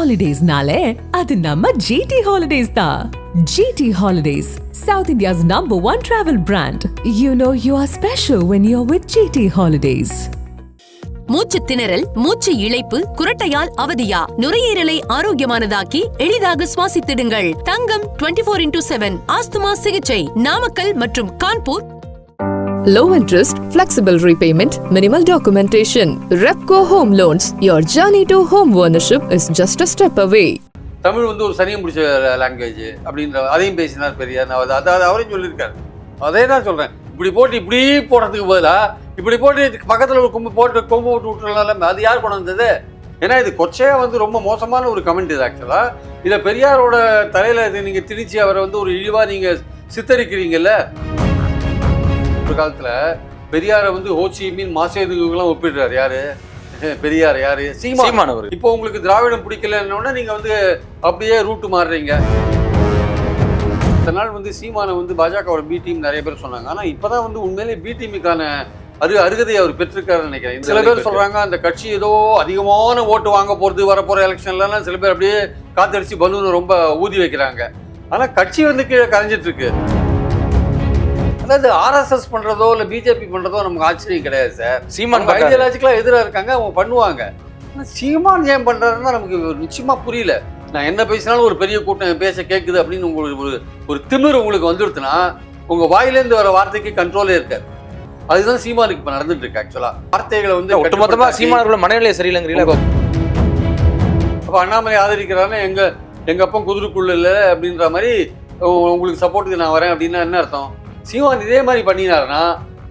ஹாலிடேஸ்னாலே அது நம்ம ஜிடி ஹாலிடேஸ் தான் G T holidays south India's number one travel brand you know you are special when you are with G T holidays மூச்சு திணறல் மூச்சு இழைப்பு குரட்டையால் அவதியா? நுரையீரலை ஆரோக்கியமானதாக்கி எளிதாக சுவாசித்திடுங்கள். தங்கம் 24 ஃபோர் இன்டூ செவன் ஆஸ்துமா சிகிச்சை நாமக்கல் மற்றும் Kanpur low interest flexible repayment minimal documentation Repco home loans your journey to home ownership is just a step away Tamil வந்து ஒரு சனியம் பிடிச்ச லாங்குவேஜ் அப்படின்ற அதையும் பேசினார் பெரியார். நான் அது- அதாவது அவரையும் சொல்லியிருக்காரு. அதே தான் சொல்கிறேன் இப்படி போட்டு இப்படி போடுறதுக்கு பதிலாக இப்படி போட்டு பக்கத்தில் ஒரு கொம்பு போட்டு கொம்பு போட்டு விட்டுறலாம் அது யார் கொண்டு வந்தது? ஏன்னா இது கொச்சையாக வந்து ரொம்ப மோசமான ஒரு கமெண்ட் இது ஆக்சுவலாக இதை பெரியாரோட தலையில் நீங்கள் திணிச்சு அவரை வந்து ஒரு இழிவாக நீங்கள் சித்தரிக்கிறீங்கல்ல காலத்தில் பெரியாரை வந்து ஹோச்சி மீன் ஒப்பிடுறாரு. யாரு? பெரியார் யாரு? சீமா சீமான். இப்போ உங்களுக்கு திராவிடம் பிடிக்கலன்னொடனே நீங்க வந்து அப்படியே ரூட்டு மாறுறீங்க. இத்தனை நாள் வந்து சீமானை வந்து பாஜகவோட பி டீம் நிறைய பேர் சொன்னாங்க. ஆனா இப்பதான் வந்து உண்மையிலே பி டீமுக்கான அரு அருகதை அவர் பெற்றிருக்காருன்னு நினைக்கிறேன். சில பேர் சொல்றாங்க அந்த கட்சி ஏதோ அதிகமான ஓட்டு வாங்க போறது வரப்போற எலெக்ஷன்லாம் சில பேர் அப்படியே காத்தடிச்சு பலூன் ரொம்ப ஊதி வைக்கிறாங்க. ஆனா கட்சி வந்து கீழே கரைஞ்சிட்டு இருக்கு. அதாவது ஆர்எஸ்எஸ் பண்றதோ இல்ல பிஜேபி பண்றதோ நமக்கு ஆச்சரியம் கிடையாது சார் சீமான் அவங்க பண்றாரு. ஐடியாலஜிக்கலா எதிராக இருக்காங்க அவங்க பண்ணுவாங்க. சீமான் ஏன் பண்றாருன்னா நமக்கு நிச்சயமா புரியல. நான் என்ன பேசினாலும் ஒரு பெரிய கூட்டம் பேச கேட்குது அப்படின்னு உங்களுக்கு ஒரு ஒரு திமிர் உங்களுக்கு வந்துடுச்சுன்னா உங்க வாயிலேருந்து வர வார்த்தைக்கு கண்ட்ரோலே இருக்காது. அதுதான் சீமானுக்கு இப்ப நடந்துட்டு இருக்கு ஆக்சுவலா வார்த்தைகளை வந்து ஒட்டுமொத்தமா கட்டுப்படுத்தாட்டி- சீமானவர்களோட மனநிலை சரியில்லைங்கிறீங்களா? அப்ப அண்ணாமலை ஆதரிக்கிறாருன்னா எங்க எங்க அப்பா குதிரைக்குள்ள இல்ல அப்படின்ற மாதிரி உங்களுக்கு சப்போர்ட்டுக்கு நான் வரேன் அப்படின்னா என்ன அர்த்தம்? சீமான் இதே மாதிரி பண்ணினாருன்னா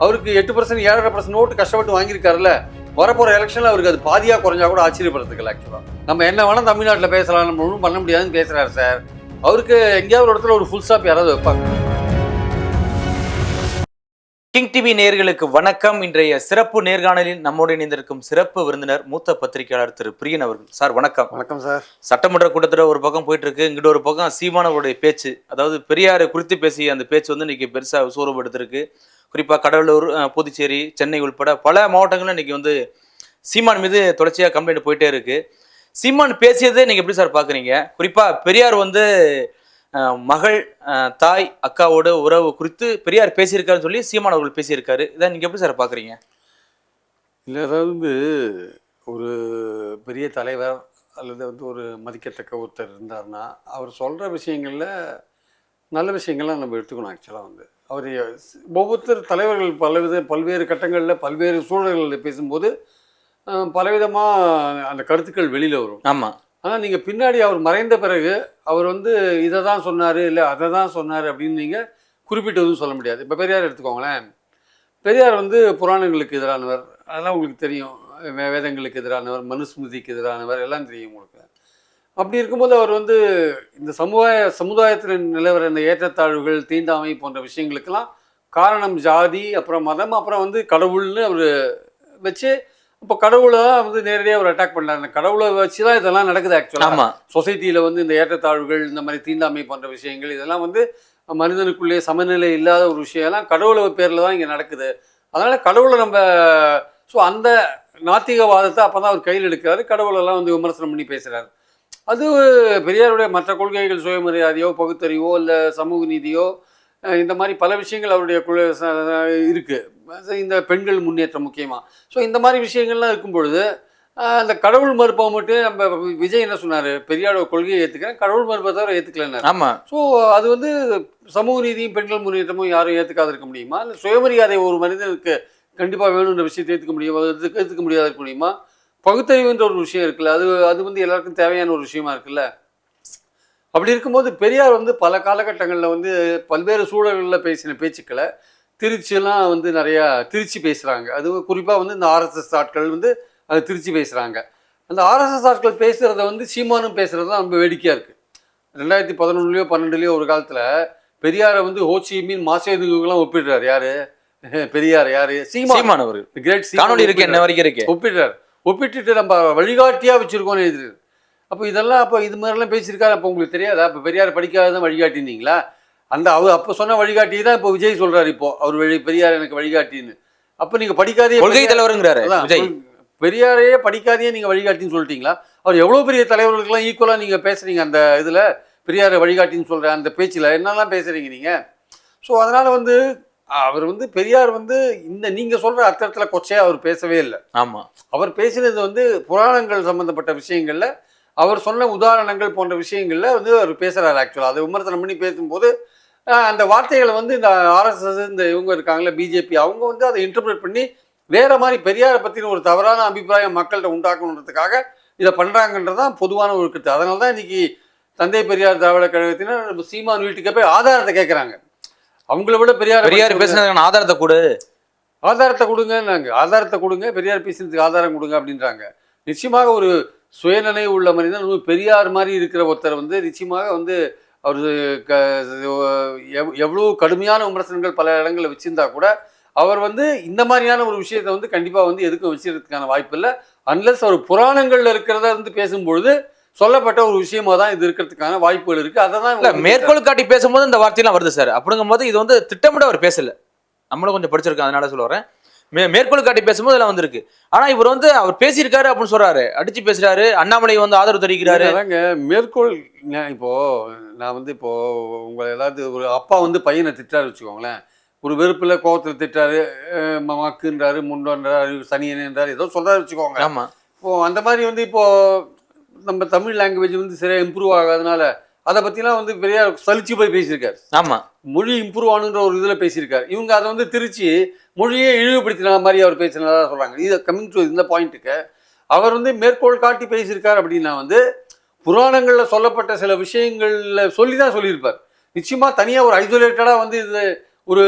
அவருக்கு எட்டு பர்சன்ட் ஏழரை பர்சன்ட் ஓட்டு கஷ்டப்பட்டு வாங்கியிருக்காருல்ல. வரப்போகிற எலெக்ஷனில் அவருக்கு அது பாதியாக குறைஞ்சா கூட ஆச்சரியப்படுறதுக்கு ஆக்சுவலாக நம்ம என்ன வேணால் தமிழ்நாட்டில் பேசலாம் நம்ம ஒன்றும் பண்ண முடியாதுன்னு பேசுகிறாரு சார். அவருக்கு எங்கேயாவது ஒரு இடத்துல ஒரு ஃபுல் ஸ்டாப் யாராவது வைப்பாங்க. கிங் டிவி நேயர்களுக்கு வணக்கம். இன்றைய சிறப்பு நேர்காணலில் நம்மோடு இணைந்திருக்கும் சிறப்பு விருந்தினர் மூத்த பத்திரிகையாளர் திரு பிரியன் அவர்கள். சார் வணக்கம். வணக்கம் சார். சட்டமன்ற கூட்டத்தில் ஒரு பக்கம் போயிட்டு இருக்கு இங்கிட்ட ஒரு பக்கம் சீமானவருடைய பேச்சு. அதாவது பெரியாரை குறித்து பேசிய அந்த பேச்சு வந்து இன்னைக்கு பெருசா சூறப்படுத்திருக்கு குறிப்பா கடலூர் அஹ், புதுச்சேரி சென்னை உள்பட பல மாவட்டங்களும் இன்னைக்கு வந்து சீமான் மீது தொடர்ச்சியா கம்ப்ளைண்ட் போயிட்டே இருக்கு. சீமான் பேசியதை நீங்க எப்படி சார் பாக்குறீங்க? குறிப்பா பெரியார் வந்து மகள் தாய் அக்காவோட உறவு குறித்து பெரியார் பேசியிருக்காருன்னு சொல்லி சீமான் அவர்கள் பேசியிருக்காரு. இதை நீங்க எப்படி சார் பாக்குறீங்க இல்லை அதாவது ஒரு பெரிய தலைவர் அல்லது வந்து ஒரு மதிக்கத்தக்க ஒருத்தர் இருந்தார்னா அவர் சொல்கிற விஷயங்களில் நல்ல விஷயங்கள்லாம் நம்ம எடுத்துக்கணும் ஆக்சுவலாக வந்து. அவர் ஒவ்வொருத்தர் தலைவர்கள் பலவித பல்வேறு கட்டங்களில் பல்வேறு சூழல்களில் பேசும்போது பலவிதமாக அந்த கருத்துக்கள் வெளியில் வரும். ஆமா. ஆனால் நீங்கள் பின்னாடி அவர் மறைந்த பிறகு அவர் வந்து இதை தான் சொன்னார் இல்லை அதை தான் சொன்னார் அப்படின்னு நீங்கள் குறிப்பிட்டதும் சொல்ல முடியாது. இப்போ பெரியார் எடுத்துக்கோங்களேன். பெரியார் வந்து புராணங்களுக்கு எதிரானவர். அதெல்லாம் உங்களுக்கு தெரியும். வே- வேதங்களுக்கு எதிரானவர் மனுஸ்மிருதிக்கு எதிரானவர் எல்லாம் தெரியும் உங்களுக்கு. அப்படி இருக்கும்போது அவர் வந்து இந்த சமுதாய சமுதாயத்தில் நிலவர இந்த ஏற்றத்தாழ்வுகள் தீண்டாமை போன்ற விஷயங்களுக்கெல்லாம் காரணம் ஜாதி அப்புறம் மதம் அப்புறம் வந்து கடவுள்னு அவர் வச்சு இப்போ கடவுளை தான் வந்து நேரடியாக அவர் அட்டாக் பண்ணார். அந்த கடவுளை வச்சு தான் இதெல்லாம் நடக்குது ஆக்சுவலாக ஆமா. சொசைட்டியில் வந்து இந்த ஏற்றத்தாழ்வுகள் இந்த மாதிரி தீண்டாமை போன்ற விஷயங்கள் இதெல்லாம் வந்து மனிதனுக்குள்ளே சமநிலை இல்லாத ஒரு விஷயம்லாம் கடவுளை பேரில் தான் இங்கே நடக்குது. அதனால் கடவுளை நம்ம ஸோ அந்த நாத்திகவாதத்தை அப்போ தான் அவர் கையில் எடுக்கிறாரு. கடவுளெல்லாம் வந்து விமர்சனம் பண்ணி பேசுகிறாரு அது பெரியாருடைய மற்ற கொள்கைகள் சுயமரியாதையோ பகுத்தறிவோ இல்லை சமூக நீதியோ இந்த மாதிரி பல விஷயங்கள் அவருடைய இருக்குது இந்த பெண்கள் முன்னேற்றம் முக்கியமாக ஸோ இந்த மாதிரி விஷயங்கள்லாம் இருக்கும் பொழுது அந்த கடவுள் மறுப்பை மட்டும் நம்ம விஜய் என்ன சொன்னார்? பெரியாரோட கொள்கையை ஏற்றுக்கிறேன் கடவுள் மறுப்பை தவிர ஏற்றுக்கலன்னாரு ஆமா. ஸோ அது வந்து சமூக நீதியும் பெண்கள் முன்னேற்றமும் யாரும் ஏற்றுக்காத இருக்க முடியுமா? இல்லை சுயமரியாதை ஒரு மனிதனுக்கு கண்டிப்பாக வேணுன்ற விஷயத்தை ஏற்றுக்க முடியுமா? ஏற்றுக்க முடியாத இருக்க முடியுமா? பகுத்தறிவுன்ற ஒரு விஷயம் இருக்குல்ல அது அது வந்து எல்லாருக்கும் தேவையான ஒரு விஷயமா இருக்குல்ல? அப்படி இருக்கும்போது பெரியார் வந்து பல காலகட்டங்களில் வந்து பல்வேறு சூழல்களில் பேசின பேச்சுக்களை திருச்சியெல்லாம் வந்து நிறையா திருச்சி பேசுகிறாங்க அது குறிப்பாக வந்து இந்த ஆர்எஸ்எஸ் ஆட்கள் வந்து அது திருச்சி பேசுகிறாங்க அந்த ஆர்எஸ்எஸ் ஆட்கள் பேசுகிறத வந்து சீமானும் பேசுகிறது தான் ரொம்ப வேடிக்கையாக இருக்குது ரெண்டாயிரத்தி பதினொன்றுலையோ பன்னெண்டுலையோ ஒரு காலத்தில் பெரியாரை வந்து ஹோச்சி மீன் மாசேதுக்கெல்லாம் ஒப்பிடுறாரு. யாரு? பெரியார் யாரு? சீமான். அவர்கள் கிரேட் காணொலி இருக்கு என்ன வரைக்கும் இருக்கு? ஒப்பிடுறாரு. ஒப்பிட்டுட்டு நம்ம வழிகாட்டியா வச்சிருக்கோம்னு எழுதுறாரு அப்போ இதெல்லாம் அப்போ இது மாதிரிலாம் பேசியிருக்காரு. அப்போ உங்களுக்கு தெரியாதா? அப்போ பெரியார் படிக்காததான் வழிகாட்டினீங்களா? அந்த அவர் அப்போ சொன்ன வழிகாட்டி தான் இப்போ விஜய் சொல்றாரு இப்போ. அவர் வழி பெரியார் எனக்கு வழிகாட்டின்னு. அப்போ நீங்க படிக்காதே கொள்கை தலைவருங்கிறாரு விஜய். பெரியாரையே படிக்காதையே நீங்கள் வழிகாட்டின்னு சொல்லிட்டீங்களா? அவர் எவ்வளோ பெரிய தலைவர்களுக்கெல்லாம் ஈக்குவலாக நீங்கள் பேசுகிறீங்க அந்த இதில்? பெரியாரை வழிகாட்டின்னு சொல்கிற அந்த பேச்சில் என்னெல்லாம் பேசுகிறீங்க நீங்கள் ஸோ அதனால் வந்து அவர் வந்து பெரியார் வந்து இந்த நீங்கள் சொல்கிற அர்த்தத்தில் கொச்சையாக அவர் பேசவே இல்லை. ஆமா. அவர் பேசினது வந்து புராணங்கள் சம்பந்தப்பட்ட விஷயங்கள்ல அவர் சொன்ன உதாரணங்கள் போன்ற விஷயங்கள்ல வந்து அவர் பேசுறாரு ஆக்சுவலாக அதை விமர்சனம் பண்ணி பேசும்போது அந்த வார்த்தைகளை வந்து இந்த ஆர்எஸ்எஸ் இந்த இவங்க இருக்காங்களே பிஜேபி அவங்க வந்து அதை இன்டர்பிரேட் பண்ணி வேற மாதிரி பெரியாரை பற்றின ஒரு தவறான அபிப்பிராயம் மக்கள்கிட்ட உண்டாக்கணுன்றதுக்காக இதை பண்றாங்கன்றது தான் பொதுவான ஒரு கருத்து. அதனால தான் இன்னைக்கு தந்தை பெரியார் திராவிட கழகத்தினர் நம்ம சீமான் வீட்டுக்கு போய் ஆதாரத்தை கேட்குறாங்க அவங்கள விட பெரியார் பெரியார் பேசுனதுக்கான ஆதாரத்தை கொடு. ஆதாரத்தை கொடுங்கன்னாங்க. ஆதாரத்தை கொடுங்க பெரியார் பேசினதுக்கு ஆதாரம் கொடுங்க அப்படின்றாங்க. நிச்சயமாக ஒரு சுயநினைவு உள்ள மனிதன் பெரியார் மாதிரி இருக்கிற ஒருத்தர் வந்து நிச்சயமாக வந்து அவர் க எவ்- எவ்வளவு கடுமையான விமர்சனங்கள் பல இடங்களில் வச்சிருந்தா கூட அவர் வந்து இந்த மாதிரியான ஒரு விஷயத்தை வந்து கண்டிப்பாக வந்து எதுக்கும் வச்சிருக்கிறதுக்கான வாய்ப்பு இல்லை. அன்லஸ் அவர் புராணங்களில் இருக்கிறத வந்து பேசும்பொழுது சொல்லப்பட்ட ஒரு விஷயமா தான் இது இருக்கிறதுக்கான வாய்ப்புகள் இருக்கு. அதை தான் இல்ல மேற்கோள் காட்டி பேசும்போது இந்த வார்த்தையெல்லாம் வருது சார். அப்படிங்கும்போது இது வந்து திட்டமிட அவர் பேசல. நம்மளும் கொஞ்சம் படிச்சிருக்கோம் அதனால சொல்ல வரேன் மே மேற்கோள் காட்டி பேசும்போது இதெல்லாம் வந்திருக்கு. ஆனா இவர் வந்து அவர் பேசியிருக்காரு அப்படின்னு சொல்றாரு. அடிச்சு பேசுறாரு. அண்ணாமலை வந்து ஆதரவு தெரிவிக்கிறாரு. மேற்கோள் இப்போ நான் வந்து இப்போ உங்களை ஏதாவது ஒரு அப்பா வந்து பையனை திட்டாரு வச்சுக்கோங்களேன். ஒரு வெறுப்புல கோவத்தில் திட்டாரு மக்குன்றாரு முண்டோன்றாரு சனியன்ன்றாரு ஏதோ சொல்றாரு வச்சுக்கோங்க. ஆமா. இப்போ அந்த மாதிரி வந்து இப்போ நம்ம தமிழ் லாங்குவேஜ் வந்து சரியா இம்ப்ரூவ் ஆகாதனால அதை பத்திலாம் வந்து பெரியார் சலிச்சு போய் பேசியிருக்காரு. ஆமா. மொழி இம்ப்ரூவ் ஆனுன்ற ஒரு இதில் பேசியிருக்காரு. இவங்க அதை வந்து திருச்சி மொழியை இழிவுபடுத்தின மாதிரி அவர் பேசினதா சொல்கிறாங்க இது கம்மிங் டு இந்த பாயிண்ட்டுக்கு அவர் வந்து மேற்கோள் காட்டி பேசியிருக்கார் அப்படின்னா வந்து புராணங்களில் சொல்லப்பட்ட சில விஷயங்களில் சொல்லி தான் சொல்லியிருப்பார். நிச்சயமாக தனியாக ஒரு ஐசோலேட்டடாக வந்து இது ஒரு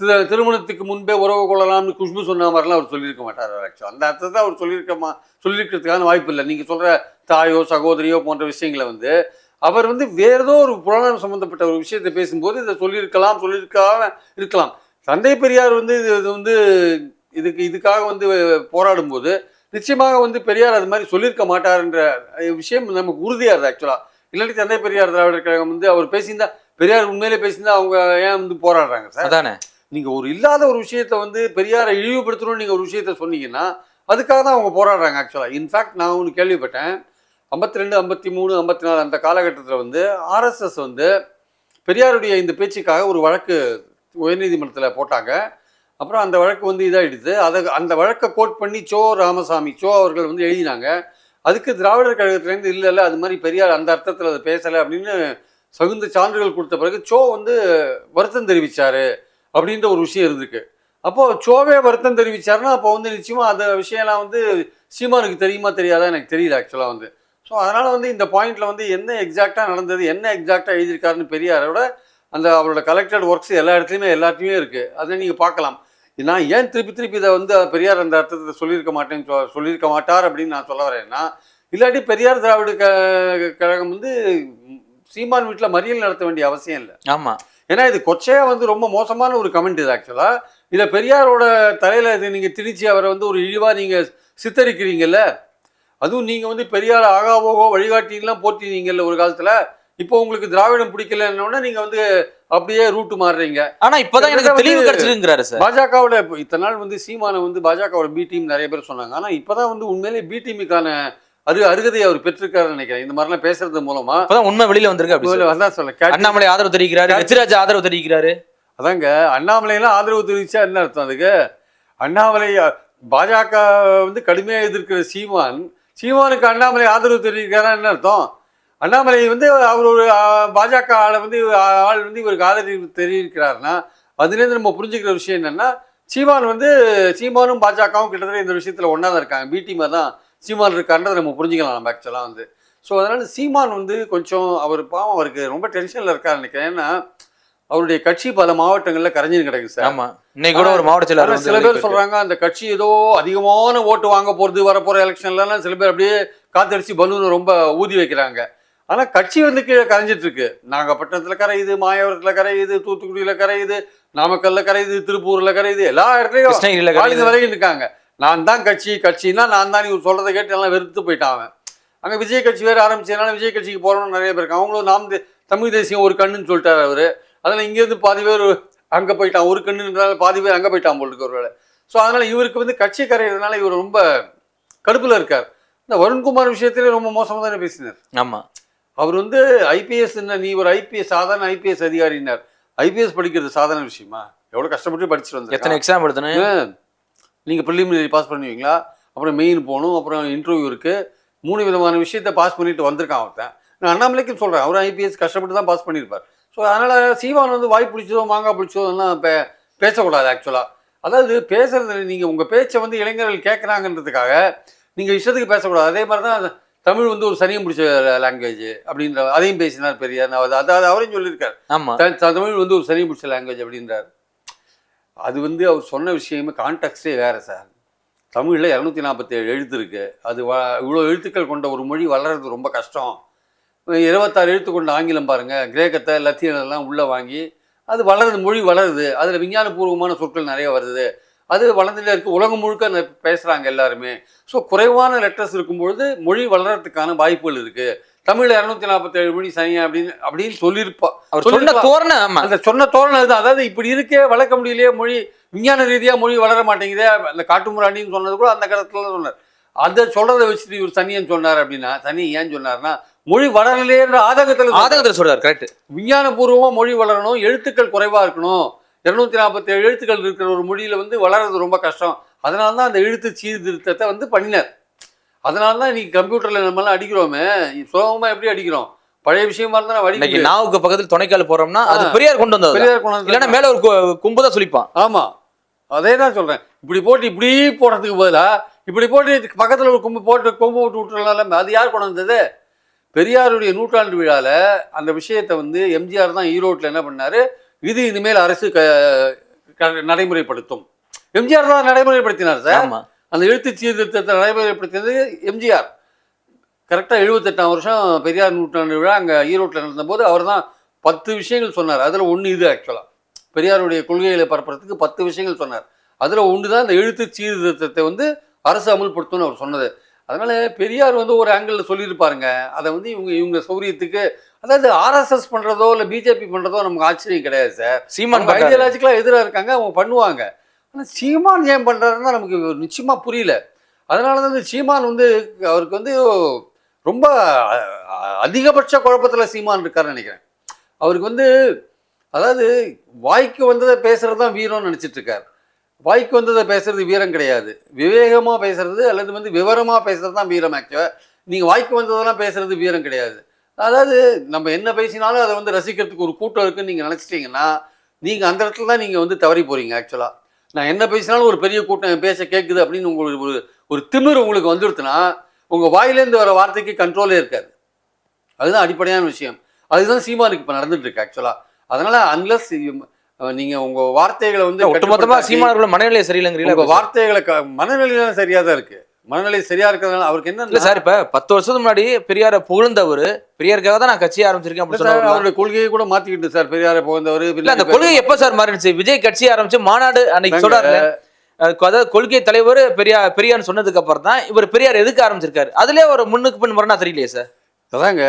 திரு- திருமணத்துக்கு முன்பே உறவு கொள்ளலாம்னு குஷ்பு சொன்ன மாதிரிலாம் அவர் சொல்லியிருக்க மாட்டார் ஆக்சுவலாக அந்த அர்த்தத்தை அவர் சொல்லியிருக்கமா சொல்லியிருக்கிறதுக்கான வாய்ப்பு இல்லை. நீங்கள் சொல்கிற தாயோ சகோதரியோ போன்ற விஷயங்களை வந்து அவர் வந்து வேறு ஏதோ ஒரு புராணம் சம்மந்தப்பட்ட ஒரு விஷயத்தை பேசும்போது இதை சொல்லியிருக்கலாம் சொல்லியிருக்காம இருக்கலாம். தந்தை பெரியார் வந்து இது இது வந்து இதுக்கு இதுக்காக வந்து போராடும்போது நிச்சயமாக வந்து பெரியார் அது மாதிரி சொல்லியிருக்க மாட்டார்ன்ற விஷயம் நமக்கு உறுதியாக இருக்குது ஆக்சுவலாக இல்லாட்டி தந்தை பெரியார் திராவிடர் கழகம் வந்து அவர் பேசியிருந்தா பெரியார் உண்மையிலே பேசியிருந்தா அவங்க ஏன் வந்து போராடுறாங்க சார்? அதானே. நீங்க ஒரு இல்லாத ஒரு விஷயத்த வந்து பெரியாரை இழிவுபடுத்தணும்னு நீங்க ஒரு விஷயத்த சொன்னீங்கன்னா அதுக்காக தான் அவங்க போராடுறாங்க ஆக்சுவலா இன்ஃபேக்ட் நான் ஒன்று கேள்விப்பட்டேன். ஐம்பத்தி ரெண்டு ஐம்பத்தி மூணு ஐம்பத்தி நாலு அந்த காலகட்டத்தில் வந்து ஆர்எஸ்எஸ் வந்து பெரியாருடைய இந்த பேச்சுக்காக ஒரு வழக்கு உயர்நீதிமன்றத்தில் போட்டாங்க. அப்புறம் அந்த வழக்கு வந்து இதாகிடுது அதை அந்த வழக்கை கோட் பண்ணி சோ ராமசாமி சோ அவர்கள் வந்து எழுதினாங்க. அதுக்கு திராவிடர் கழகத்துலேருந்து இல்லை இல்லை அது மாதிரி பெரியார் அந்த அர்த்தத்தில் அதை பேசலை அப்படின்னு சகுந்த சான்றுகள் கொடுத்த பிறகு சோ வந்து வருத்தம் தெரிவித்தார் அப்படின்ற ஒரு விஷயம் இருந்திருக்கு. அப்போது சோவே வருத்தம் தெரிவித்தாருன்னா அப்போ வந்து நிச்சயமாக அந்த விஷயம்லாம் வந்து சீமானுக்கு தெரியுமா தெரியாதா எனக்கு தெரியல ஆக்சுவலாக வந்து. ஸோ அதனால் வந்து இந்த பாயிண்ட்டில் வந்து என்ன எக்ஸாக்டாக நடந்தது என்ன எக்ஸாக்டாக எழுதியிருக்காருன்னு பெரியாரோட அந்த அவரோட கலெக்டட் ஒர்க்ஸ் எல்லா இடத்துலையுமே எல்லாத்தையுமே இருக்குது அதை நீங்கள் பார்க்கலாம். நான் ஏன் திருப்பி திருப்பி இதை வந்து பெரியார் அந்த அர்த்தத்தை சொல்லியிருக்க மாட்டேன்னு சொ- சொல்லியிருக்க மாட்டார் அப்படின்னு நான் சொல்ல வரேன்னா இல்லாட்டி பெரியார் திராவிட க கழகம் வந்து சீமான் வீட்டில் மறியல் நடத்த வேண்டிய அவசியம் இல்லை. ஆமா. ஏன்னா இது கொச்சையா வந்து ரொம்ப மோசமான ஒரு கமெண்ட் இது ஆக்சுவலா இதை பெரியாரோட தலையில இது நீங்க திணிச்சு அவரை வந்து ஒரு இழிவா நீங்க சித்தரிக்கிறீங்கல்ல அதுவும் நீங்க வந்து பெரியார் ஆகாவோகோ வழிகாட்டிலாம் போட்டினீங்கல்ல ஒரு காலத்துல இப்போ உங்களுக்கு திராவிடம் பிடிக்கலன்னொடனே நீங்க வந்து அப்படியே ரூட்டு மாறுறீங்க. ஆனா இப்பதான் எனக்கு தெளிவு கிடைச்சிருங்கிறாரு சார். பாஜகவோட இத்தனை நாள் வந்து சீமானை வந்து பாஜகவோட பி டீம் நிறைய பேர் சொன்னாங்க. ஆனா இப்பதான் வந்து உண்மையிலேயே பி டீமுக்கான அரு அருகதையை அவர் பெற்றிருக்காருன்னு நினைக்கிறேன். இந்த மாதிரிலாம் பேசுறது மூலமா இப்பதான் உண்மை வெளியில வந்திருக்கு அப்படி. அதான் சொல்ல அண்ணாமலை ஆதரவு தெரிவிக்கிறாரு எச்ராஜ் ஆதரவு தெரிவிக்கிறாரு. அதாங்க அண்ணாமலையெல்லாம் ஆதரவு தெரிவிச்சா என்ன அர்த்தம் அதுக்கு? அண்ணாமலை பாஜக வந்து கடுமையாக எதிர்க்கிற சீமான் சீமானுக்கு அண்ணாமலை ஆதரவு தெரிவிக்கிறாரா என்ன அர்த்தம்? அண்ணாமலை வந்து அவர் ஒரு பாஜக ஆளை வந்து ஆள் வந்து இவருக்கு ஆதரவு தெரிவிக்கிறாருன்னா அதுலேருந்து நம்ம புரிஞ்சுக்கிற விஷயம் என்னன்னா சீமான் வந்து சீமானும் பாஜகவும் கிட்டத்தட்ட இந்த விஷயத்தில் ஒன்றா தான் இருக்காங்க. பி டீமாக தான் சீமான் இருக்கான்றதை நம்ம புரிஞ்சுக்கலாம் நம்ம ஆக்சுவலாக வந்து. ஸோ அதனால சீமான் வந்து கொஞ்சம் அவர் பாவம் அவருக்கு ரொம்ப டென்ஷனில் இருக்காரு நினைக்கிறேன். ஏன்னா அவருடைய கட்சி பல மாவட்டங்களில் கரைஞ்சின்னு கிடக்கு சார். ஆமா. இன்னைக்கு கூட ஒரு மாவட்ட சில பேர். சொல்றாங்க அந்த கட்சி ஏதோ அதிகமான ஓட்டு வாங்க போறது வரப்போற எலெக்ஷன்லாம் சில பேர் அப்படியே காத்தடிச்சு பலூன் ரொம்ப ஊதி வைக்கிறாங்க. ஆனா கட்சி வந்து கீழே கரைஞ்சிட்டு இருக்கு நாகப்பட்டினத்துல கரையுது மாயவரத்துல கரையுது தூத்துக்குடியில கரையுது நாமக்கல்ல கரையுது திருப்பூர்ல கரையுது எல்லா இடத்துலயும் கிடைக்குது. வரைக்கும் இருக்காங்க. நான் தான் கட்சி கட்சின்னா நான் தான் இவர் சொல்றதை கேட்டு எல்லாம் வெறுத்து போயிட்டான் அவன். அங்க விஜய் கட்சி வேற ஆரம்பிச்சதுனால விஜய் கட்சிக்கு போறோம்னு நிறைய பேர் இருக்காங்க. அவங்களும் நாம் தமிழ் தேசியம் ஒரு கண்ணுன்னு சொல்லிட்டாரு அவரு. அதனால இங்கேருந்து பாதி பேர் அங்க போயிட்டான். ஒரு கண்ணுன்றால பாதி பேர் அங்க போயிட்டான் போல இருக்கு ஒருவேளை ஸோ அதனால இவருக்கு வந்து கட்சி கரையிறதுனால இவர் ரொம்ப கடுப்புல இருக்கார். இந்த வருண்குமார் விஷயத்திலே ரொம்ப மோசமாக தானே பேசினார்? ஆமா. அவர் வந்து ஐபிஎஸ் நீ ஒரு ஐபிஎஸ் சாதாரண ஐபிஎஸ் அதிகாரினார் ஐபிஎஸ் படிக்கிறது சாதாரண விஷயமா? எவ்வளோ கஷ்டப்பட்டு படிச்சுட்டு எத்தனை வந்திருக்காங்க எக்ஸாம் எழுதணும் நீங்கள் ப்ரிலிமினரி பாஸ் பண்ணுவீங்களா? அப்புறம் மெயின் போகணும் அப்புறம் இன்டர்வியூ இருக்குது மூணு விதமான விஷயத்தை பாஸ் பண்ணிட்டு வந்திருக்கான் ஒருத்தன் நான் அண்ணாமலைக்கும் சொல்கிறேன் அவர் ஐபிஎஸ் கஷ்டப்பட்டு தான் பாஸ் பண்ணியிருப்பார். ஸோ அதனால் சீவான் வந்து வாய் பிடிச்சதோ மாங்காய் பிடிச்சதோலாம் பே பேசக்கூடாது ஆக்சுவலாக அதாவது பேசுறது நீங்கள் உங்கள் பேச்சை வந்து இளைஞர்கள் கேட்குறாங்கன்றதுக்காக நீங்கள் இஷ்டத்துக்கு பேசக்கூடாது. அதே மாதிரி தான் தமிழ் வந்து ஒரு சனியம் பிடிச்ச லாங்குவேஜ் அப்படின்ற அதையும் பேசினார் பெரியார். அதாவது அவரையும் சொல்லியிருக்காரு. ஆமா. த- த- தமிழ் வந்து ஒரு சனியம் பிடிச்ச லாங்குவேஜ் அப்படின்றார். அது வந்து அவர் சொன்ன விஷயமே கான்டெக்ட்டே வேறு சார் தமிழில் இரநூத்தி நாற்பத்தேழு எழுத்து இருக்கு அது வ இவ்வளோ எழுத்துக்கள் கொண்ட ஒரு மொழி வளர்றது ரொம்ப கஷ்டம். இருபத்தாறு எழுத்து கொண்ட ஆங்கிலம் பாருங்க கிரேக்கத்தை லத்தீனம் எல்லாம் உள்ளே வாங்கி அது வளருது மொழி வளருது. அதில் விஞ்ஞானபூர்வமான சொற்கள் நிறைய வருது. அது வளர்ந்துட்டே இருக்கு. உலகம் முழுக்க ந- பேசுறாங்க எல்லாருமே. ஸோ குறைவான லெட்டர்ஸ் இருக்கும்பொழுது மொழி வளர்றதுக்கான வாய்ப்புகள் இருக்கு. தமிழ்ல இரநூத்தி நாற்பத்தேழு மொழி சனியா அப்படின்னு அப்படின்னு சொல்லியிருப்பா அவர் சொன்ன. தோரணை அந்த சொன்ன தோரணை இதுதான் அதாவது இப்படி இருக்கே வளர்க்க முடியலையே மொழி விஞ்ஞான ரீதியா மொழி வளர மாட்டேங்குதே அந்த காட்டுமுராண்டின்னு சொன்னது கூட அந்த காலத்துல சொன்னார். அதை சொல்றதை வச்சுட்டு இவர் சனியன் சொன்னார் அப்படின்னா சனி ஏன் சொன்னார்னா மொழி வளரலையேன்ற ஆதங்கத்தில் சொல்றாரு. ஆதங்கத்தில் சொல்றாரு கரெக்ட் விஞ்ஞானபூர்வமா மொழி வளரணும் எழுத்துக்கள் குறைவா இருக்கணும். இருநூத்தி நாற்பத்தி ஏழு எழுத்துக்கள் இருக்கிற ஒரு மொழியில வந்து வளர்றது ரொம்ப கஷ்டம். அதனால தான் அந்த எழுத்து சீர்திருத்தத்தை வந்து பண்ணினார். அதனால தான் இன்னைக்கு கம்ப்யூட்டர்ல நம்மலாம் அடிக்கிறோமே. சுலபமா எப்படி அடிக்கிறோம்? பழைய விஷயமா இருந்தா அடிக்க நாவுக்கு பக்கத்தில் துணைக்கால் போறோம்னா அது. பெரியார் கொண்டு வந்தது பெரியார் கொண்டு வந்தது. இல்லைன்னா மேல ஒரு கு- கும்பு தான் சொல்லிப்பான் ஆமா. அதே தான் சொல்றேன். இப்படி போட்டு இப்படி போடுறதுக்கு பதிலா இப்படி போட்டு பக்கத்துல ஒரு கொம்பு போட்டு கொம்பு விட்டு விட்டுறலாம் அது யார் கொண்டு வந்தது? பெரியாருடைய நூற்றாண்டு விழால அந்த விஷயத்தை வந்து எம்ஜிஆர் தான் ஈரோட்டில் என்ன பண்ணாரு? இது இனிமேல் அரசு நடைமுறைப்படுத்தும். எம்ஜிஆர் தான் நடைமுறைப்படுத்தினார் சார். அந்த எழுத்து சீர்திருத்தத்தை நடைமுறைப்படுத்தியது எம்ஜிஆர். கரெக்டாக எழுபத்தெட்டாம் வருஷம் பெரியார் நூற்றாண்டு விழா அங்கே ஈரோட்டில் நடந்தபோது அவர் தான் பத்து விஷயங்கள் சொன்னார். அதில் ஒன்று இது ஆக்சுவலாக பெரியாருடைய கொள்கைகளை பரப்புறதுக்கு பத்து விஷயங்கள் சொன்னார். அதில் ஒன்று தான் இந்த எழுத்து சீர்திருத்தத்தை வந்து அரசு அமுல்படுத்தும்னு அவர் சொன்னது. அதனால பெரியார் வந்து ஒரு ஆங்கிளில் சொல்லியிருப்பாருங்க. அதை வந்து இவங்க இவங்க சௌரியத்துக்கு அதாவது ஆர்எஸ்எஸ் பண்ணுறதோ இல்லை பிஜேபி பண்ணுறதோ நமக்கு ஆச்சரியம் கிடையாது சார் சீமான். ஐடியாலஜிக்கலாக எதிராக இருக்காங்க அவங்க பண்ணுவாங்க. ஆனால் சீமான் ஏன் பண்ணுறாருன்னு நமக்கு நிச்சயமாக புரியல. அதனால தான் சீமான் வந்து அவருக்கு வந்து ரொம்ப அதிகபட்ச குழப்பத்தில் சீமான் இருக்காருன்னு நினைக்கிறேன். அவருக்கு வந்து அதாவது வாய்க்கு வந்ததை பேசுறது தான் வீரம்னு நினச்சிட்டு இருக்கார். வாய்க்கு வந்ததை பேசுறது வீரம் கிடையாது. விவேகமாக பேசுறது அல்லது வந்து விவரமாக பேசுறது தான் வீரம் ஆக்சுவலாக நீங்கள் வாய்க்கு வந்ததெல்லாம் பேசுறது வீரம் கிடையாது. அதாவது நம்ம என்ன பேசினாலும் அதை வந்து ரசிக்கிறதுக்கு ஒரு கூட்டம் இருக்குன்னு நீங்கள் நினச்சிட்டிங்கன்னா நீங்கள் அந்த இடத்துல தான் நீங்கள் வந்து தவறி போகிறீங்க ஆக்சுவலாக நான் என்ன பேசினாலும் ஒரு பெரிய கூட்டம் பேச கேட்குது அப்படின்னு உங்களுக்கு ஒரு ஒரு திமிர் உங்களுக்கு வந்துடுத்துனா உங்கள் வாயிலேருந்து வர வார்த்தைக்கு கண்ட்ரோலே இருக்காது. அதுதான் அடிப்படையான விஷயம். அதுதான் சீமானுக்கு இப்போ நடந்துட்டு இருக்கு ஆக்சுவலாக அதனால் அன்லஸ் நீங்கள் உங்கள் வார்த்தைகளை வந்து ஒட்டுமொத்தமா சீமானோட மனநிலை உங்க சரியில்லைங்கிறீங்களா வார்த்தைகளை மனநிலையில சரியா தான் இருக்கு. மனநிலை சரியா இருக்கிறதுனால அவருக்கு இல்ல என்ன சார் இப்ப பத்து வருஷத்துக்கு முன்னாடி பெரியார புகழ்ந்தவர் பெரியாருக்காக தான் நான் கட்சி ஆரம்பிச்சிருக்கேன் அப்படின்னு சொன்னவர் அவருடைய கொள்கையை கூட மாத்திக்கிட்டு சார் பெரியாரை புகழ்ந்தவர் இல்ல அந்த கொள்கை எப்ப சார் மாறிடுச்சு விஜய் கட்சி ஆரம்பிச்சு மாநாடு அன்னைக்கு சொல்றாரு அதாவது கொள்கை தலைவர் பெரியார் பெரியார்னு சொன்னதுக்கு அப்புறம் தான் இவர் பெரியார் எதுக்கு ஆரம்பிச்சிருக்காரு? அதுலயே ஒரு முன்னுக்கு பின் முரணா தெரியலையே சார். அதாங்க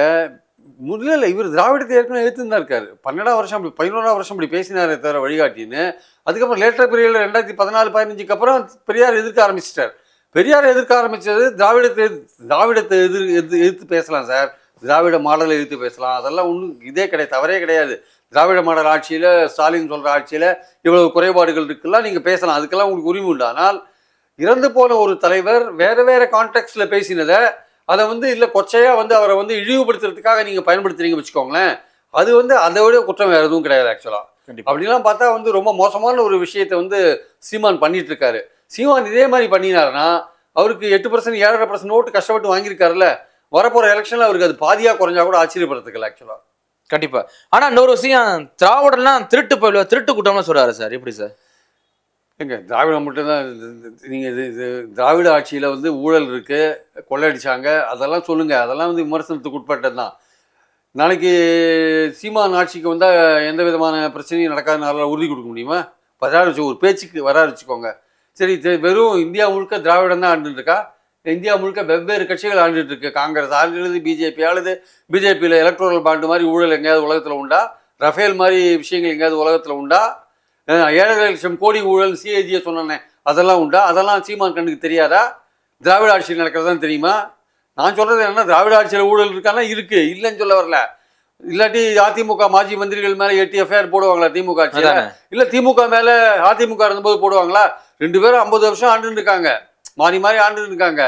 முதல்ல இல்லை இவர் திராவிடத்தை ஏற்கனவே எழுத்துன்னு தான் இருக்காரு. பன்னெண்டாம் வருஷம் அப்படி பதினோராம் வருஷம் அப்படி பேசினாரே தவிர வழிகாட்டின்னு. அதுக்கப்புறம் லேட்டர் பீரியடில் ரெண்டாயிரத்தி பதினாலு பதினஞ்சுக்கு அப்புறம் பெரியார் எதிர்க்க ஆரம்பிச்சிட்டார். பெரியார் எதிர்க்க ஆரம்பிச்சது திராவிடத்தை திராவிடத்தை எதிர் எது எதிர்த்து பேசலாம் சார் திராவிட மாடலை எதிர்த்து பேசலாம். அதெல்லாம் ஒன்றும் இதே கிடையாது தவறே கிடையாது. திராவிட மாடல் ஆட்சியில் ஸ்டாலின் சொல்கிற ஆட்சியில் இவ்வளவு குறைபாடுகள் இருக்குல்லாம் நீங்கள் பேசலாம். அதுக்கெல்லாம் உங்களுக்கு உரிமை உண்டு. ஆனால் இறந்து போன ஒரு தலைவர் வேறு வேறு கான்டெக்ட்ஸில் பேசினதை அதை வந்து இல்லை கொச்சையா வந்து அவரை வந்து இழிவுபடுத்துறதுக்காக நீங்க பயன்படுத்துறீங்க வச்சுக்கோங்களேன். அது வந்து அதை விட குற்றம் வேற எதுவும் கிடையாது ஆக்சுவலா கண்டிப்பா. அப்படிலாம் பார்த்தா வந்து ரொம்ப மோசமான ஒரு விஷயத்தை வந்து சீமான் பண்ணிட்டு இருக்காரு சீமான் இதே மாதிரி பண்ணினாருன்னா அவருக்கு எட்டு பர்சன்ட் ஏழரை பர்சன்ட் ஓட்டு கஷ்டப்பட்டு வாங்கியிருக்காருல்ல. வரப்போற எலெக்ஷன்ல அவருக்கு அது பாதியா குறைஞ்சா கூட ஆச்சரியப்படுறதுக்கு ஆக்சுவலா கண்டிப்பா. ஆனா இன்னொரு விஷயம் திராவிடம்லாம் திருட்டு பயில திருட்டு கூட்டம்னு சொல்றாரு சார். எப்படி சார்? எங்க திராவிடம் மட்டும்தான் நீங்கள் இது- இது இது திராவிட ஆட்சியில் வந்து ஊழல் இருக்குது கொள்ளையடிச்சாங்க அதெல்லாம் சொல்லுங்கள் அதெல்லாம் வந்து விமர்சனத்துக்கு உட்பட்டது தான். நாளைக்கு சீமான் ஆட்சிக்கு வந்தால் எந்த விதமான பிரச்சனையும் நடக்காதனால உறுதி கொடுக்க முடியுமா? வராரு ஒரு பேச்சுக்கு வராரு சரி வெறும் இந்தியா முழுக்க திராவிடம் தான் ஆண்டுட்டுருக்கா இந்தியா முழுக்க வெவ்வேறு கட்சிகள் ஆண்டுட்டு இருக்கு. காங்கிரஸ் ஆளுது பிஜேபி ஆளுது பிஜேபியில் எலக்ட்ரல் பாண்டு மாதிரி ஊழல் எங்கேயாவது உலகத்தில் உண்டா? ரஃபேல் மாதிரி விஷயங்கள் எங்கேயாவது உலகத்தில் உண்டா? ஏழரை லட்சம் கோடி ஊழல் சிஏஜியை சொன்னேன் அதெல்லாம் உண்டா? அதெல்லாம் சீமான் கண்ணுக்கு தெரியாதா? திராவிட ஆட்சியில் நடக்கிறதான் தெரியுமா? நான் சொல்றது என்ன திராவிட ஆட்சியில் ஊழல் இருக்கானா? இருக்கு. இல்லைன்னு சொல்ல வரல. இல்லாட்டி அதிமுக மாஜி மந்திரிகள் மேல எட்டு எஃப்ஐஆர் போடுவாங்களா திமுக ஆட்சியில்? இல்ல திமுக மேல அதிமுக இருந்தபோது போடுவாங்களா? ரெண்டு பேரும் ஐம்பது வருஷம் ஆண்டு இருக்காங்க மாறி மாறி ஆண்டு இருக்காங்க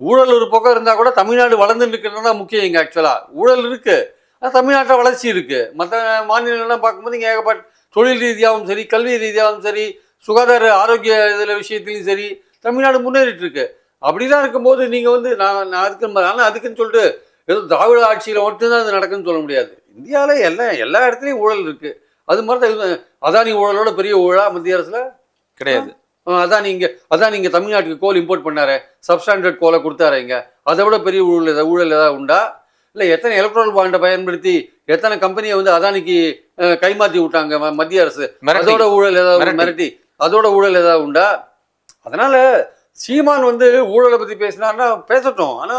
ஊழல் ஒரு பக்கம் இருந்தா கூட தமிழ்நாடு வளர்ந்து இருக்கிறது தான் முக்கியம் இங்க ஆக்சுவலா ஊழல் இருக்கு. ஆனா தமிழ்நாட்டில் வளர்ச்சி இருக்கு. மற்ற மாநிலங்கள்லாம் பார்க்கும்போது இங்க ஏகப்பட்ட தொழில் ரீதியாகவும் சரி கல்வி ரீதியாகவும் சரி சுகாதார ஆரோக்கிய இதில் விஷயத்துலையும் சரி தமிழ்நாடு முன்னேறிட்டு இருக்கு அப்படிதான் இருக்கும்போது நீங்க வந்து நான் நான் அதுக்கு ஆனால் அதுக்குன்னு சொல்லிட்டு ஏதோ திராவிட ஆட்சியில் மட்டும்தான் அது நடக்குன்னு சொல்ல முடியாது. இந்தியாவில் எல்லா எல்லா இடத்துலையும் ஊழல் இருக்கு. அது மாதிரி தான் அதானி ஊழலோட பெரிய ஊழலா மத்திய அரசுல? கிடையாது. அதானி இங்க அதானி இங்க தமிழ்நாட்டுக்கு கோல் இம்போர்ட் பண்ணாரு. சப்ஸ்டாண்டர்ட் கோலை கொடுத்தாரு இங்க. அதை விட பெரிய ஊழல் ஊழல் ஏதாவது உண்டா? இல்லை எத்தனை எலக்ட்ரல் பாண்டை பயன்படுத்தி எத்தனை கம்பெனியை வந்து அதானிக்கு கைமாத்தி விட்டாங்க மத்திய அரசு. அதோட ஊழல் ஏதாவது மிரட்டி. அதோட ஊழல் ஏதாவது உண்டா? அதனால சீமான் வந்து ஊழலை பத்தி பேசினார்னா பேசட்டும். ஆனா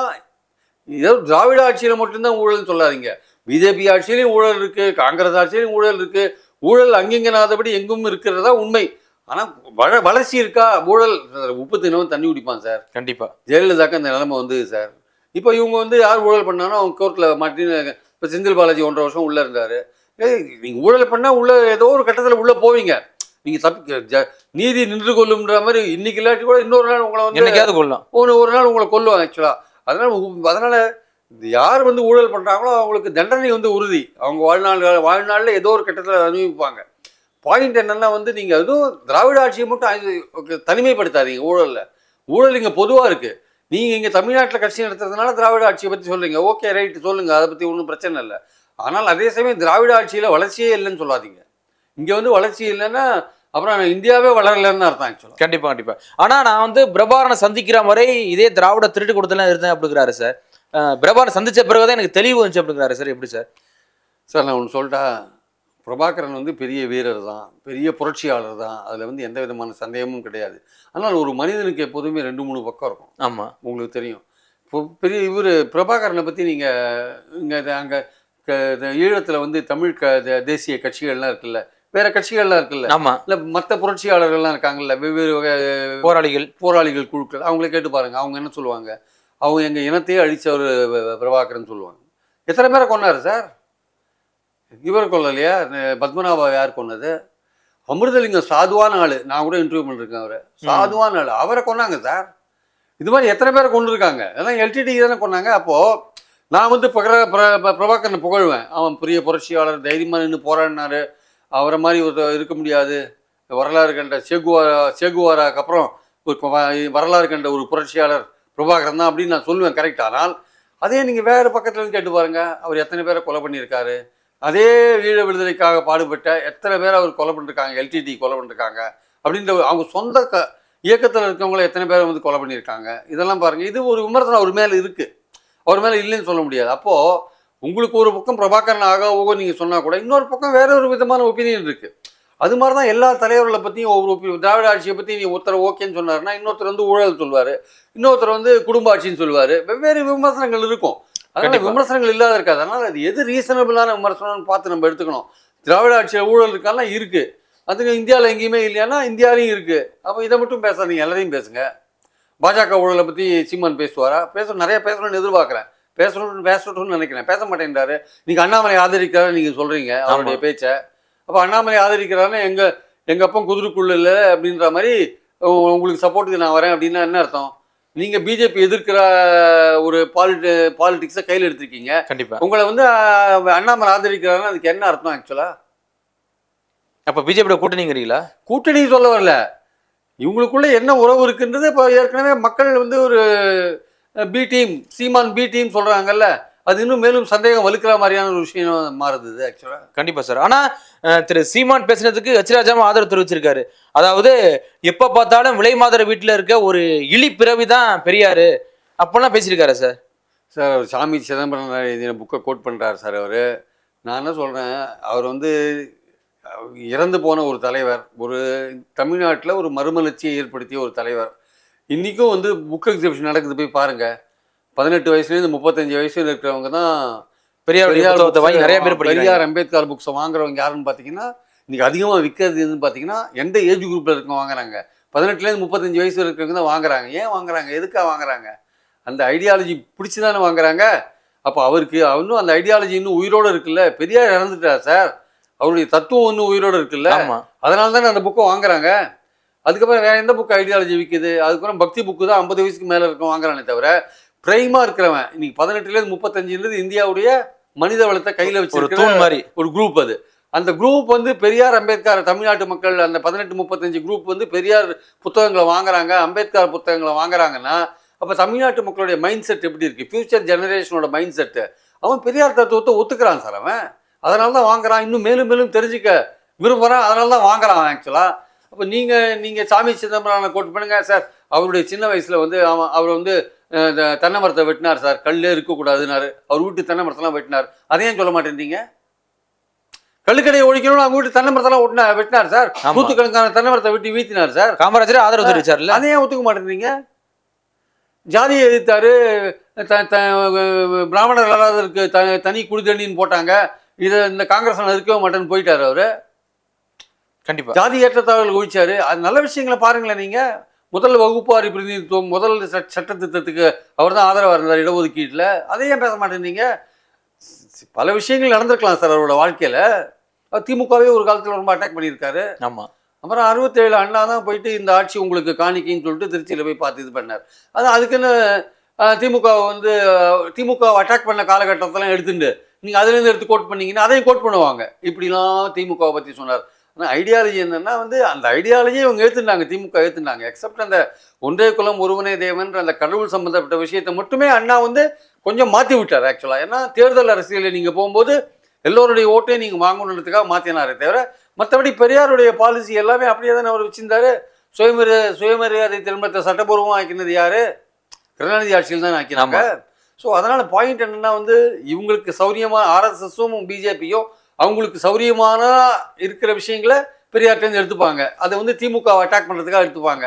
ஏதோ திராவிட ஆட்சியில மட்டும்தான் ஊழல்னு சொல்லாதீங்க. பிஜேபி ஆட்சியிலையும் ஊழல் இருக்கு காங்கிரஸ் ஆட்சியிலையும் ஊழல் இருக்கு. ஊழல் அங்கிங்கனாதபடி எங்கும் இருக்கிறதா உண்மை. ஆனா வள வளர்ச்சி இருக்கா? ஊழல் உப்பு தினமும் தண்ணி குடிப்பான் சார். கண்டிப்பா. ஜெயலலிதாக்கு அந்த நிலைமை வந்தது சார். இப்போ இவங்க வந்து யார் ஊழல் பண்ணாலும் அவங்க கோர்ட்டில் மாட்டின்னு இப்போ செந்தில் பாலாஜி ஒன்றரை வருஷம் உள்ளே இருந்தார். நீங்கள் ஊழல் பண்ணால் உள்ள ஏதோ ஒரு கட்டத்தில் உள்ளே போவீங்க. நீங்கள் தப்பி ஜ- நீதி நின்று கொள்ளும்ன்ற மாதிரி இன்னைக்கு இல்லாட்டி கூட இன்னொரு நாள் உங்களை வந்து என்னைக்காவது கொள்ளலாம் ஒரு ஒரு நாள் உங்களை கொல்லுவாங்க ஆக்சுவலாக அதனால் அதனால யார் வந்து ஊழல் பண்ணுறாங்களோ அவங்களுக்கு தண்டனை வந்து உறுதி. அவங்க வாழ்நாள் வாழ்நாளில் ஏதோ ஒரு கட்டத்தில் அனுபவிப்பாங்க. பாயிண்ட் என்னன்னா வந்து நீங்கள் அதுவும் திராவிட ஆட்சியை மட்டும் தனிமைப்படுத்தாதீங்க ஊழலில். ஊழல் இங்கே பொதுவாக இருக்குது நீங்கள் இங்கே தமிழ்நாட்டில் கட்சி நடத்துறதுனால திராவிட ஆட்சியை பற்றி சொல்றீங்க. ஓகே ரைட் சொல்லுங்கள் அதை பற்றி ஒன்றும் பிரச்சனை இல்லை. ஆனால் அதே சமயம் திராவிட ஆட்சியில் வளர்ச்சியே இல்லைன்னு சொல்லாதீங்க. இங்கே வந்து வளர்ச்சி இல்லைன்னா அப்புறம் இந்தியாவே வளரலன்னு அர்த்தம் ஆக்சுவலாக கண்டிப்பா கண்டிப்பா. ஆனா நான் வந்து பிரபாரனை சந்திக்கிற வரை இதே திராவிட திருட்டு கொடுத்தலாம் இருந்தேன் அப்படிங்கிறாரு சார். பிரபாரனை சந்திச்ச பிறகுதான் எனக்கு தெளிவு வந்துச்சு அப்படிங்கிறாரு சார். எப்படி சார்? சார் நான் ஒன்று சொல்லிட்டா பிரபாகரன் வந்து பெரிய வீரர் தான் பெரிய புரட்சியாளர் தான். அதில் வந்து எந்த விதமான சந்தேகமும் கிடையாது. ஆனால் ஒரு மனிதனுக்கு எப்போதுமே ரெண்டு மூணு பக்கம் இருக்கும். ஆமா. உங்களுக்கு தெரியும். இப்போ பெரிய இவர் பிரபாகரனை பற்றி நீங்கள் இங்கே அங்கே ஈழத்தில் வந்து தமிழ் க தேசிய கட்சிகள்லாம் இருக்குல்ல. வேற கட்சிகள்லாம் இருக்குல்ல. ஆமா. இல்லை மற்ற புரட்சியாளர்கள்லாம் இருக்காங்கல்ல வெவ்வேறு வகை போராளிகள். போராளிகள் குழுக்கள். அவங்கள கேட்டு பாருங்க. அவங்க என்ன சொல்லுவாங்க? அவங்க எங்கள் இனத்தையே அழிச்சவர் பிரபாகரன் சொல்லுவாங்க. எத்தனை பேரை கொன்னாரு சார்? இவர் கொல்லலையா? பத்மநாபா யார் கொன்னது? அமிர்தலிங்கம் சாதுவான ஆள். நான் கூட இன்டர்வியூ பண்ணிருக்கேன் அவரை. சாதுவான ஆள். அவரை கொன்னாங்க சார். இது மாதிரி எத்தனை பேரை கொண்டு இருக்காங்க அதான் எல்டிடி தானே கொன்னாங்க. அப்போது நான் வந்து பகர பிர- ப- பிரபாகரனை புகழ்வேன். அவன் பெரிய புரட்சியாளர் தைரியமாக நின்று போராடினாரு. அவரை மாதிரி ஒரு இருக்க முடியாது. வரலாறு கண்ட சேகுவாரா சேகுவாராக்கு அப்புறம் ஒரு வரலாறு கண்ட ஒரு புரட்சியாளர் பிரபாகரன் தான் அப்படின்னு நான் சொல்லுவேன் கரெக்ட் ஆனால் அதே நீங்கள் வேறு பக்கத்துலேருந்து கேட்டு பாருங்கள் அவர் எத்தனை பேரை கொலை பண்ணியிருக்காரு. அதே ஈழ விடுதலைக்காக பாடுபட்ட எத்தனை பேர் அவர் கொலை பண்ணிருக்காங்க எல்டிடி கொலை பண்ணிருக்காங்க அப்படின்ற அவங்க சொந்த க இயக்கத்தில் இருக்கவங்கள எத்தனை பேர் வந்து கொலை பண்ணியிருக்காங்க இதெல்லாம் பாருங்கள் இது ஒரு விமர்சனம் அவர் மேலே இருக்குது அவர் மேலே இல்லைன்னு சொல்ல முடியாது. அப்போ உங்களுக்கு ஒரு பக்கம் பிரபாகரன் ஆக ஓகோ நீங்கள் சொன்னா கூட இன்னொரு பக்கம் வேற ஒரு விதமான ஒப்பீனியன் இருக்கு. அது மாதிரி தான் எல்லா தலைவர்களை பற்றியும் ஒவ்வொரு திராவிட ஆட்சியை பற்றி நீ ஒருத்தர் ஓகேன்னு சொன்னாருன்னா இன்னொருத்தர் வந்து ஊழல் சொல்வார். இன்னொருத்தர் வந்து குடும்ப ஆட்சின்னு சொல்லுவார் வெவ்வேறு விமர்சனங்கள் இருக்கும். அதனால. விமர்சனங்கள் இல்லாத இருக்காது. அதனால அது எது ரீசனபிளான விமர்சனம்னு பார்த்து நம்ம எடுத்துக்கணும். திராவிட ஆட்சியில் ஊழல் இருக்கான்னா இருக்கு. அதுங்க இந்தியாவில் எங்கேயுமே இல்லையானா இந்தியாவிலையும் இருக்கு. அப்போ இதை மட்டும் பேசாதீங்க எல்லாரையும் பேசுங்க. பாஜக ஊழலை பற்றி சீமான் பேசுவாரா? பேச நிறைய பேசணும்னு எதிர்பார்க்குறேன். பேசணும்னு பேசணும்னு நினைக்கிறேன். பேச மாட்டேன்றாரு. நீங்க அண்ணாமலை ஆதரிக்கிறாரு நீங்க சொல்றீங்க அவருடைய பேச்சை. அப்போ அண்ணாமலை ஆதரிக்கிறாருன்னா எங்க எங்க அப்பன் குதிரைக்குள்ள இல்லை அப்படின்ற மாதிரி உங்களுக்கு சப்போர்ட்டுக்கு நான் வரேன் அப்படின்னா என்ன அர்த்தம்? நீங்க பிஜேபி எதிர்க்கிற ஒரு பாலிட்டி பாலிடிக்ஸை கையில் எடுத்திருக்கீங்க. கண்டிப்பா. உங்களை வந்து அண்ணாமலை ஆதரிக்கிறாருன்னா அதுக்கு என்ன அர்த்தம் ஆக்சுவலா அப்ப பிஜேபியோட கூட்டணிங்கிறீங்களா? கூட்டணி சொல்ல வரல. இவங்களுக்குள்ள என்ன உறவு இருக்குன்றது இப்போ ஏற்கனவே மக்கள் வந்து ஒரு B team Seeman B team சொல்றாங்கல்ல அது இன்னும் மேலும் சந்தேகம் வலுக்கிற மாதிரியான ஒரு விஷயம் மாறுது ஆக்சுவலா கண்டிப்பா சார் ஆனா அஹ், திரு சீமான் பேசினதுக்கு ஹெச் ராஜாவும் ஆதரவு தெரிவிச்சிருக்காரு. அதாவது எப்ப பார்த்தாலும் விலை மாதர வீட்டுல இருக்க ஒரு இழி பிறவி தான் பெரியாரு. அப்பெல்லாம் பேசியிருக்காரு சார் சார் அவர் சாமி சிதம்பரம் எழுதின புக்கை கோட் பண்ணுறாரு சார் அவர். நான் என்ன சொல்கிறேன் அவர் வந்து இறந்து போன ஒரு தலைவர் ஒரு தமிழ்நாட்டில் ஒரு மறுமலர்ச்சியை ஏற்படுத்திய ஒரு தலைவர். இன்றைக்கும் வந்து புக் எக்ஸிபிஷன் நடக்குது போய் பாருங்கள் பதினெட்டு வயசுலேருந்து முப்பத்தஞ்சு வயசுல இருக்கிறவங்க தான் பெரியார் வாங்கி நிறைய பேர் பெரியார் அம்பேத்கர் புக்ஸை வாங்குறவங்க யாருன்னு பார்த்தீங்கன்னா இன்னைக்கு அதிகமாக விற்கிறது எதுன்னு பார்த்தீங்கன்னா எந்த ஏஜ் குரூப்பில் இருக்கவங்க வாங்குறாங்க. பதினெட்டுலேருந்து முப்பத்தஞ்சு வயசு இருக்கிறவங்க தான் வாங்குறாங்க. ஏன் வாங்குறாங்க? எதுக்காக வாங்குறாங்க? அந்த ஐடியாலஜி பிடிச்சி தானே வாங்குறாங்க? அப்போ அவருக்கு இன்னும் அந்த ஐடியாலஜி இன்னும் உயிரோடு இருக்குல்ல? பெரியார் இறந்துட்டார் சார் அவருடைய தத்துவம் இன்னும் உயிரோடு இருக்குல்ல? அதனால தானே அந்த புக்கை வாங்குறாங்க? அதுக்கப்புறம் வேற எந்த புக்கு ஐடியாலஜி விற்குது அதுக்கப்புறம் பக்தி புக்கு தான் ஐம்பது வயசுக்கு மேலே இருக்கும் வாங்குறானே தவிர பிரைமா இருக்கிறவன் இன்னைக்கு பதினெட்டுலேருந்து முப்பத்தஞ்சுலேருந்து இந்தியாவுடைய மனித வளத்தை கையில் தூண் மாதிரி. ஒரு குரூப் அது. அந்த குரூப் வந்து பெரியார் அம்பேத்கர் தமிழ்நாட்டு மக்கள் அந்த பதினெட்டு முப்பத்தஞ்சு குரூப் வந்து பெரியார் புத்தகங்களை வாங்குறாங்க அம்பேத்கர் புத்தகங்களை வாங்குறாங்கன்னா அப்போ தமிழ்நாட்டு மக்களுடைய மைண்ட் செட் எப்படி இருக்கு? ஃபியூச்சர் ஜெனரேஷனோட மைண்ட் செட்டு அவன் பெரியார் தத்துவத்தை ஒத்துக்கிறான் சார் அவன். அதனால தான் வாங்குறான். இன்னும் மேலும் மேலும் தெரிஞ்சுக்க விரும்புகிறான் அதனால தான் வாங்குறான் ஆக்சுவலாக அப்போ நீங்கள் நீங்கள் சாமி சிதம்பரம் கோட் பண்ணுங்க சார் அவருடைய சின்ன வயசில் வந்து அவன் அவர் வந்து தென்னை மரத்தை வெட்டினார் சார் கல்லே இருக்கக்கூடாதுன்னாரு. அவர் வீட்டு தென்னை மரத்தெல்லாம் வெட்டினார். அதையும் சொல்ல மாட்டேன்றீங்க? கள்ளுக்கடையை ஒழிக்கணும்னு அவங்க வீட்டு தென்னை மரத்தெல்லாம் ஒட்டினா வெட்டினார் சார். நூற்றுக்கணக்கான தென்னை மரத்தை வெட்டி வீத்தினார் சார் காமராஜரே ஆதரவு தெரிவிச்சார்ல அதை ஏன் ஒத்துக்க மாட்டேங்கிறீங்க ஜாதியை எதிர்த்தாரு பிராமணர் அல்லாதவருக்கு த தனி குடிதண்ணின்னு போட்டாங்க. இதை இந்த காங்கிரஸ் இருக்கவே மாட்டேன்னு போயிட்டாரு அவரு. கண்டிப்பா. ஜாதி ஏற்றத்தாழ்வுகள் ஒழிச்சாரு அது நல்ல விஷயங்களை பாருங்களேன் நீங்க. முதல் வகுப்பாரி பிரதிநிதித்துவம் முதல் சட்ட திட்டத்துக்கு அவர் தான் ஆதரவாக இருந்தார் இடஒதுக்கீட்டில். அதை ஏன் பேச மாட்டேன்றீங்க பல விஷயங்கள் நடந்திருக்கலாம் சார் அவரோட வாழ்க்கையில். திமுகவே ஒரு காலத்தில் ரொம்ப அட்டாக் பண்ணியிருக்காரு. ஆமா. அப்புறம் அறுபத்தேழு அண்ணா தான் போயிட்டு இந்த ஆட்சி உங்களுக்கு காணிக்கைன்னு சொல்லிட்டு திருச்சியில் போய் பார்த்து இது பண்ணார். அது அதுக்குன்னு திமுக வந்து திமுக அட்டாக் பண்ண காலகட்டத்தெல்லாம் எடுத்துட்டு நீங்கள் அதுலேருந்து எடுத்து கோட் பண்ணீங்கன்னா அதையும் கோட் பண்ணுவாங்க. இப்படிலாம் திமுகவை பற்றி சொன்னார். ஆனால் ஐடியாலஜி என்னென்னா வந்து அந்த ஐடியாலஜியை இவங்க ஏற்றுனாங்க திமுக ஏற்றுனாங்க எக்ஸப்ட் அந்த ஒன்றே குலம் ஒருவனே தேவன்ற அந்த கடவுள் சம்மந்தப்பட்ட விஷயத்தை மட்டுமே அண்ணா வந்து கொஞ்சம் மாற்றி விட்டார் ஆக்சுவலாக ஏன்னா தேர்தல் அரசியலில் நீங்கள் போகும்போது எல்லோருடைய ஓட்டையும் நீங்கள் வாங்கணுன்றதுக்காக மாற்றினாரே தவிர மற்றபடி பெரியாருடைய பாலிசி எல்லாமே அப்படியே தானே அவர் வச்சிருந்தாரு. சுயமரிய சுயமரியாதை திருமணத்தை சட்டபூர்வமாக ஆக்கினது யார்? கருணாநிதி ஆட்சியில் தான் ஆக்கினாங்க. ஸோ அதனால பாயிண்ட் என்னன்னா வந்து இவங்களுக்கு சௌரியமா ஆர்எஸ்எஸும் பிஜேபியும் அவங்களுக்கு சௌரியமான இருக்கிற விஷயங்களை பெரியார்ட்டேருந்து எடுத்துப்பாங்க. அதை வந்து திமுக அட்டாக் பண்ணுறதுக்காக எடுத்துப்பாங்க.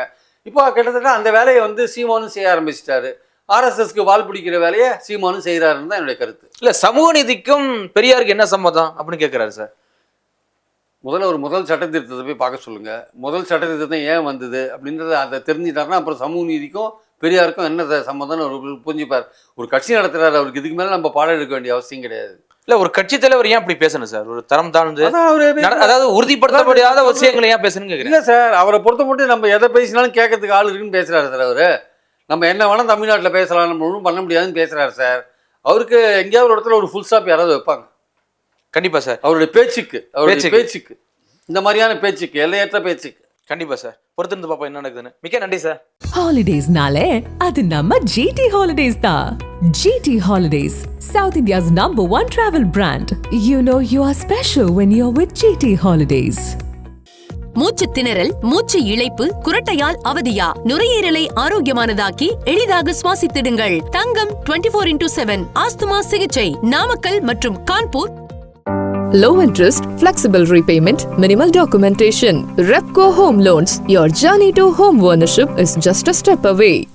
இப்போ கிட்டத்தட்ட அந்த வேலையை வந்து சீமானும் செய்ய ஆரம்பிச்சிட்டாரு. ஆர்எஸ்எஸ்க்கு வால் பிடிக்கிற வேலையை சீமானும் செய்கிறாருன்னு தான் என்னுடைய கருத்து. இல்ல சமூக நீதிக்கும் பெரியாருக்கு என்ன சம்மதம் அப்படின்னு கேக்குறாரு சார். முதல்ல ஒரு முதல் சட்ட திருத்தத்தை போய் பார்க்க சொல்லுங்க. முதல் சட்ட திருத்தம் ஏன் வந்தது அப்படின்றத அதை தெரிஞ்சுட்டாருன்னா அப்புறம் சமூக நீதிக்கும் பெரியாருக்கும் என்ன சம்மந்தம்னு அவர் புரிஞ்சுப்பார். ஒரு கட்சி நடத்துறாரு அவருக்கு இதுக்கு மேலே நம்ம பாடம் எடுக்க வேண்டிய அவசியம் கிடையாது. இல்ல ஒரு கட்சி தலைவர் ஏன் அப்படி பேசணும் சார்? ஒரு தரம் தாழ்ந்து அதாவது உறுதிப்படுத்தப்படாத விஷயங்களை ஏன் கேக்குறேன் இல்ல சார் அவரை பொறுத்த மட்டும் நம்ம எதை பேசினாலும் கேட்கறதுக்கு ஆள் இருக்குன்னு பேசுறாரு சார் அவரு. நம்ம என்ன வேணால் தமிழ்நாட்டில் பேசலாம் நம்ம ஒன்றும் பண்ண முடியாதுன்னு பேசுறாரு சார். அவருக்கு எங்கேயாவது ஒரு இடத்துல ஒரு ஃபுல் ஸ்டாப் யாராவது வைப்பாங்க. கண்டிப்பா சார். அவருடைய பேச்சுக்கு அவருடைய. பேச்சுக்கு. இந்த மாதிரியான பேச்சுக்கு எல்லையற்ற பேச்சுக்கு. கண்டிப்பா சார். பொறுத்திருந்து பாப்போம் என்ன நடக்குதுன்னு மிக்க நன்றி சார் Holidays-நாலே அது நம்ம GT Holidays தான். GT Holidays, South India's number one travel brand. You know you are special when you're with GT Holidays. மூச்சு திணறல் மூச்சு இழைப்பு குரட்டையால் அவதியா நுரையீரலை ஆரோக்கியமானதாக்கி எளிதாக சுவாசித்திடுங்கள் தங்கம் 24 ஃபோர் இன்டூ செவன் ஆஸ்துமா சிகிச்சை நாமக்கல் மற்றும் Kanpur Low interest, flexible repayment, minimal documentation. Repco Home Loans. Your journey to home ownership is just a step away.